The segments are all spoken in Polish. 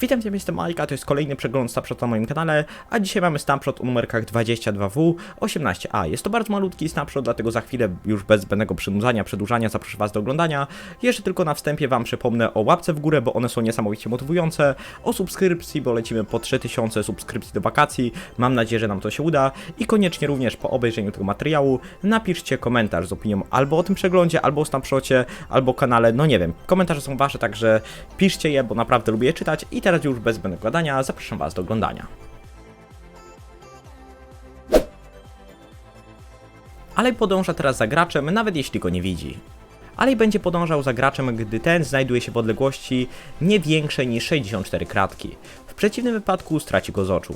Witam Cię, jestem Majka, to jest kolejny przegląd snapshot na moim kanale, a dzisiaj mamy snapshot o numerkach 22W, 18A. Jest to bardzo malutki snapshot, dlatego za chwilę już bez zbędnego przynudzania, przedłużania zaproszę Was do oglądania. Jeszcze tylko na wstępie Wam przypomnę o łapce w górę, bo one są niesamowicie motywujące, o subskrypcji, bo lecimy po 3000 subskrypcji do wakacji, mam nadzieję, że nam to się uda i koniecznie również po obejrzeniu tego materiału napiszcie komentarz z opinią albo o tym przeglądzie, albo o snapshocie, albo kanale, no nie wiem, komentarze są Wasze, także piszcie je, bo naprawdę lubię je czytać i teraz już bez zbędnego gadania zapraszam Was do oglądania. Alej podąża teraz za graczem, nawet jeśli go nie widzi. Alej będzie podążał za graczem, gdy ten znajduje się w odległości nie większej niż 64 kratki. W przeciwnym wypadku straci go z oczu.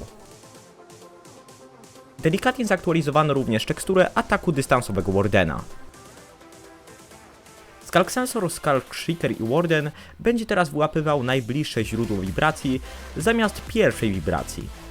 Delikatnie zaktualizowano również teksturę ataku dystansowego Wardena. Skalk Sensor, Skalk Shaker i Warden będzie teraz wyłapywał najbliższe źródło wibracji zamiast pierwszej wibracji.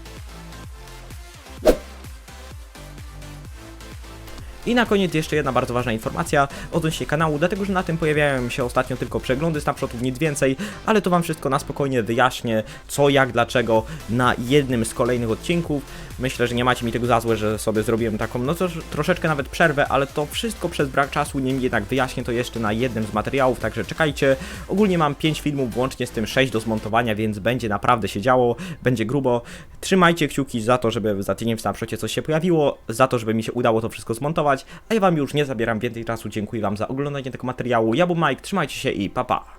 I na koniec jeszcze jedna bardzo ważna informacja odnośnie kanału, dlatego że na tym pojawiają się ostatnio tylko przeglądy snapshotów, nic więcej, ale to wam wszystko na spokojnie wyjaśnię, co, jak, dlaczego na jednym z kolejnych odcinków. Myślę, że nie macie mi tego za złe, że sobie zrobiłem taką, no to troszeczkę nawet przerwę, ale to wszystko przez brak czasu, niemniej jednak wyjaśnię to jeszcze na jednym z materiałów, także czekajcie. Ogólnie mam 5 filmów, włącznie z tym 6 do zmontowania, więc będzie naprawdę się działo, będzie grubo. Trzymajcie kciuki za to, żeby za tydzień w snapshocie coś się pojawiło, za to, żeby mi się udało to wszystko zmontować, a ja wam już nie zabieram więcej czasu, dziękuję wam za oglądanie tego materiału. Ja był Mike, trzymajcie się i pa pa!